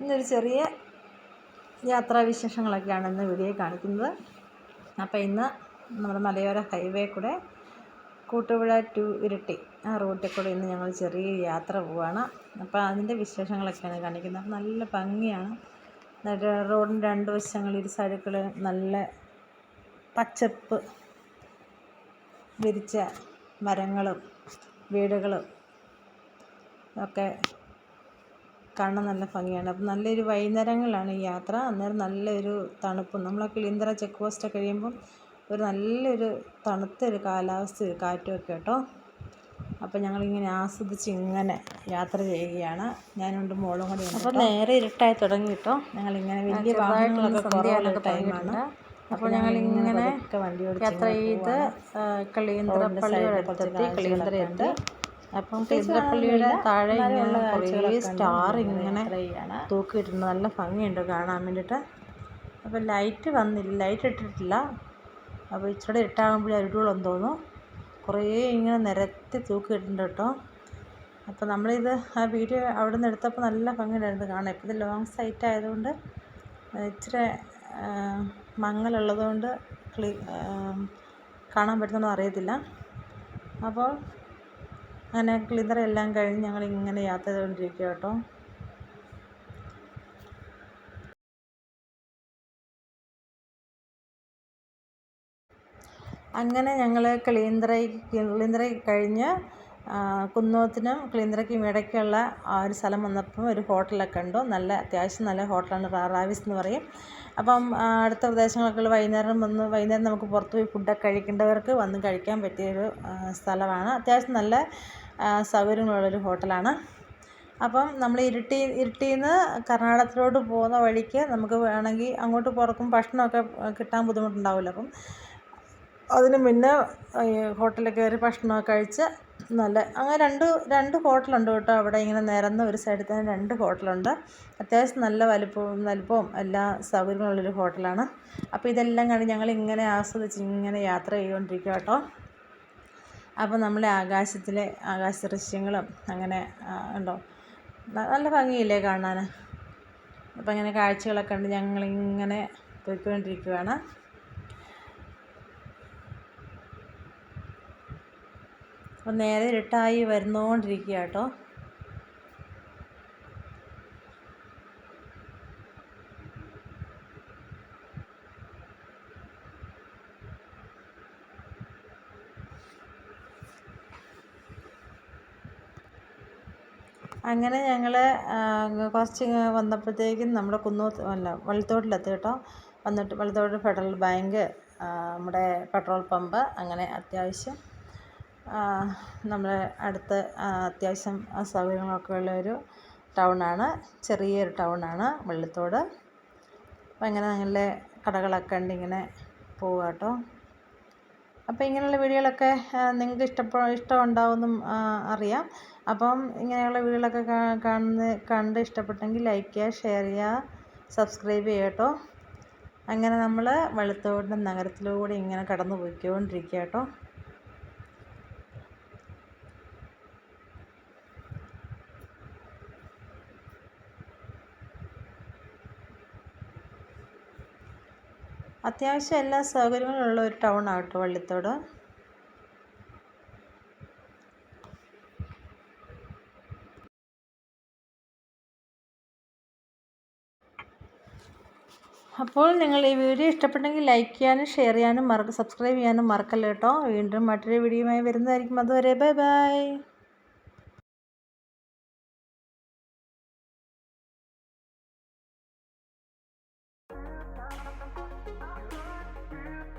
ഇന്നൊരു ചെറിയ യാത്രാ യാത്രാവിശേഷങ്ങളൊക്കെയാണ് ഇന്ന് വീഡിയോ കാണിക്കുന്നത്. അപ്പോൾ ഇന്ന് നമ്മുടെ മലയോര ഹൈവേ കൂടെ കൂട്ടുപുഴ ടു ഇരട്ടി ആ റൂട്ടിൽ കൂടെ ഇന്ന് ഞങ്ങൾ ചെറിയ യാത്ര പോവുകയാണ് അപ്പോൾ അതിന്റെ വിശേഷങ്ങളൊക്കെയാണ് കാണിക്കുന്നത്. അപ്പോൾ നല്ല ഭംഗിയാണ്. റോഡിന്റെ രണ്ട് വശങ്ങൾ ഇരു സൈഡുകൾ നല്ല പച്ചപ്പ് വിരിച്ച മരങ്ങളും വീടുകളും ഒക്കെ കാണാൻ നല്ല ഭംഗിയാണ് അപ്പം നല്ലൊരു വൈകുന്നേരങ്ങളിലാണ് ഈ യാത്ര. അന്നേരം നല്ലൊരു തണുപ്പും. നമ്മൾ ആ കിളിന്തറ ചെക്ക് പോസ്റ്റ് കഴിയുമ്പം ഒരു നല്ലൊരു തണുത്തൊരു കാലാവസ്ഥ കാറ്റുമൊക്കെ കേട്ടോ. അപ്പം ഞങ്ങളിങ്ങനെ ആസ്വദിച്ച് ഇങ്ങനെ യാത്ര ചെയ്യുകയാണ്. ഞാനുണ്ട് മോളും കൂടി അപ്പോൾ നേരെ ഇരുട്ടായി തുടങ്ങി കേട്ടോ. ഞങ്ങളിങ്ങനെ വലിയ വാഹനങ്ങളൊക്കെ കുറവുള്ള ടൈമാണ് അപ്പോൾ ഞങ്ങളിങ്ങനെ യാത്ര ചെയ്ത് കളിയന്ത്ര പള്ളിയുടെ അടുത്തെത്തി കളിയന്തര എത്തി. അപ്പം കളിയന്തരപ്പള്ളിയുടെ താഴെ ഇങ്ങനെ കുറേ സ്റ്റാർ ഇങ്ങനെ തൂക്കിയിട്ടുണ്ട്. നല്ല ഭംഗിയുണ്ട് കാണാൻ വേണ്ടിയിട്ട്. അപ്പോൾ ലൈറ്റ് വന്നില്ല. ലൈറ്റ് ഇട്ടിട്ടില്ല. അപ്പോൾ ഇച്ചിരി ഇട്ടാകുമ്പോഴേ അരുടുകളെന്ന് തോന്നുന്നു കുറേ ഇങ്ങനെ നിരത്തി തൂക്കിയിട്ടുണ്ട് കേട്ടോ. അപ്പോൾ നമ്മളിത് ആ വീഡിയോ അവിടെ നിന്ന് എടുത്തപ്പോൾ നല്ല ഭംഗിയുണ്ടായിരുന്നു കാണാൻ. ഇപ്പോൾ ഇത് ലോങ് സൈറ്റ് ആയതുകൊണ്ട് ഇച്ചിരി മങ്ങലുള്ളതുകൊണ്ട് ക്ലീ കാണാൻ പറ്റുന്നോ അറിയത്തില്ല. അപ്പോൾ അങ്ങനെ ക്ലിതറെല്ലാം കഴിഞ്ഞ് ഞങ്ങൾ ഇങ്ങനെ യാത്ര ചെയ്തുകൊണ്ടിരിക്കുക കേട്ടോ. അങ്ങനെ ഞങ്ങൾ കിളിയന്തറ കിളിയന്തറ കഴിഞ്ഞ് കുന്നോത്തിനും കിളിയന്തറയ്ക്കും ഇടയ്ക്കുള്ള ആ ഒരു സ്ഥലം വന്നപ്പം ഒരു ഹോട്ടലൊക്കെ കണ്ടു നല്ല അത്യാവശ്യം നല്ല ഹോട്ടലാണ് റാറാവിസ് എന്ന് പറയും. അപ്പം അടുത്ത പ്രദേശങ്ങളൊക്കെ വൈകുന്നേരം വന്ന് വൈകുന്നേരം നമുക്ക് പുറത്ത് പോയി ഫുഡൊക്കെ കഴിക്കേണ്ടവർക്ക് വന്ന് കഴിക്കാൻ പറ്റിയൊരു സ്ഥലമാണ്. അത്യാവശ്യം നല്ല സൗകര്യങ്ങളുള്ളൊരു ഹോട്ടലാണ്. അപ്പം നമ്മൾ ഇരിട്ടി ഇരിട്ടിയിൽ നിന്ന് കർണാടകത്തിലോട്ട് പോകുന്ന വഴിക്ക് നമുക്ക് വേണമെങ്കിൽ അങ്ങോട്ട് പുറക്കും ഭക്ഷണമൊക്കെ കിട്ടാൻ ബുദ്ധിമുട്ടുണ്ടാവില്ല. അപ്പം അതിന് മുന്നേ ഹോട്ടലിൽ കയറി ഭക്ഷണമൊക്കെ കഴിച്ച് നല്ല അങ്ങനെ രണ്ട് രണ്ട് ഹോട്ടലുണ്ട് കേട്ടോ. അവിടെ ഇങ്ങനെ നിരന്ന ഒരു സൈഡിൽ തന്നെ രണ്ട് ഹോട്ടലുണ്ട്. അത്യാവശ്യം നല്ല വലിപ്പവും വലിപ്പവും എല്ലാ സൗകര്യങ്ങളുള്ളൊരു ഹോട്ടലാണ്. അപ്പോൾ ഇതെല്ലാം കണ്ട് ഞങ്ങൾ ഇങ്ങനെ ആസ്വദിച്ച് ഇങ്ങനെ യാത്ര ചെയ്തുകൊണ്ടിരിക്കുക കേട്ടോ. അപ്പോൾ നമ്മളെ ആകാശത്തിലെ ആകാശ ദൃശ്യങ്ങളും അങ്ങനെ ഉണ്ടോ? നല്ല ഭംഗിയില്ലേ കാണാൻ അപ്പോൾ ഇങ്ങനെ കാഴ്ചകളൊക്കെ ഉണ്ട് ഞങ്ങളിങ്ങനെ പോയിക്കൊണ്ടിരിക്കുകയാണ് അപ്പോൾ നേരെ ഇരുട്ടായി വരുന്നുകൊണ്ടിരിക്കുക കേട്ടോ. അങ്ങനെ ഞങ്ങൾ കുറച്ച് വന്നപ്പോഴത്തേക്കും നമ്മുടെ കുന്നൂ അല്ല വള്ളത്തോട്ടിലെത്തി കേട്ടോ. വന്നിട്ട് വള്ളത്തോട് ഫെഡറൽ ബാങ്ക് നമ്മുടെ പെട്രോൾ പമ്പ് അങ്ങനെ അത്യാവശ്യം നമ്മുടെ അടുത്ത് അത്യാവശ്യം സൗകര്യങ്ങളൊക്കെ ഉള്ളൊരു ടൗണാണ്. ചെറിയൊരു ടൗണാണ് വെള്ളത്തോട്. അപ്പം ഇങ്ങനെ നല്ല കടകളൊക്കെ ഉണ്ട് ഇങ്ങനെ പോവുക കേട്ടോ. അപ്പോൾ ഇങ്ങനെയുള്ള വീഡിയോകളൊക്കെ നിങ്ങൾക്ക് ഇഷ്ടപ്പെ ഇഷ്ടമുണ്ടാവുമെന്നും അറിയാം. അപ്പം ഇങ്ങനെയുള്ള വീഡിയോകളൊക്കെ കാണുന്ന കണ്ട് ഇഷ്ടപ്പെട്ടെങ്കിൽ ലൈക്ക് ചെയ്യുക ഷെയർ ചെയ്യുക സബ്സ്ക്രൈബ് ചെയ്യുക കേട്ടോ. അങ്ങനെ നമ്മൾ വെളുത്തോടിന്റെ നഗരത്തിലൂടെ ഇങ്ങനെ കടന്നു പോയിക്കൊണ്ടിരിക്കുക കേട്ടോ. അത്യാവശ്യം എല്ലാ സൗകര്യങ്ങളും ഉള്ള ഒരു ടൗൺ ആട്ടോ വള്ളിത്തോട്. അപ്പോൾ നിങ്ങൾ ഈ വീഡിയോ ഇഷ്ടപ്പെട്ടെങ്കിൽ ലൈക്ക് ചെയ്യാനും ഷെയർ ചെയ്യാനും മറക്ക സബ്സ്ക്രൈബ് ചെയ്യാനും മറക്കല്ല കേട്ടോ. വീണ്ടും മറ്റൊരു വീഡിയോയുമായി വരുന്നതായിരിക്കും. അതുവരെ bye bye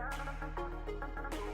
I'm gonna go